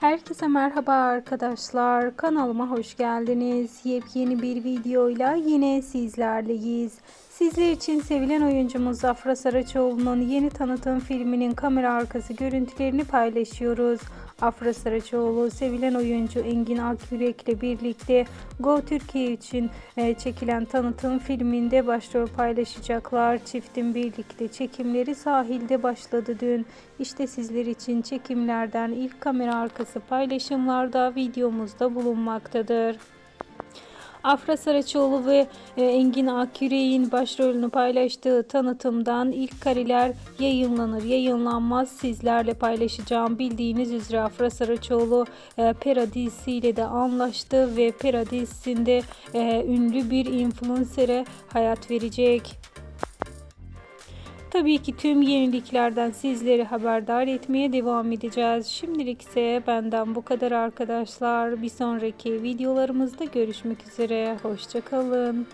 Herkese merhaba arkadaşlar. Kanalıma hoş geldiniz. Yepyeni bir videoyla yine sizlerleyiz. Sizler için sevilen oyuncumuz Afra Saraçoğlu'nun yeni tanıtım filminin kamera arkası görüntülerini paylaşıyoruz. Afra Saraçoğlu sevilen oyuncu Engin Akyürek ile birlikte Go Türkiye için e, çekilen tanıtım filminde başrol paylaşacaklar. Çiftin birlikte çekimleri sahilde başladı dün. İşte sizler için çekimlerden ilk kamera arkası paylaşımlarda videomuzda bulunmaktadır. Afra Saraçoğlu ve e, Engin Akyürek'in başrolünü paylaştığı tanıtımdan ilk kareler yayınlanır yayınlanmaz sizlerle paylaşacağım. Bildiğiniz üzere Afra Saraçoğlu e, Pera dizisiyle de anlaştı ve Pera dizisinde e, ünlü bir influencer'e hayat verecek. Tabii ki tüm yeniliklerden sizleri haberdar etmeye devam edeceğiz. Şimdilik ise benden bu kadar arkadaşlar. Bir sonraki videolarımızda görüşmek üzere. Hoşçakalın.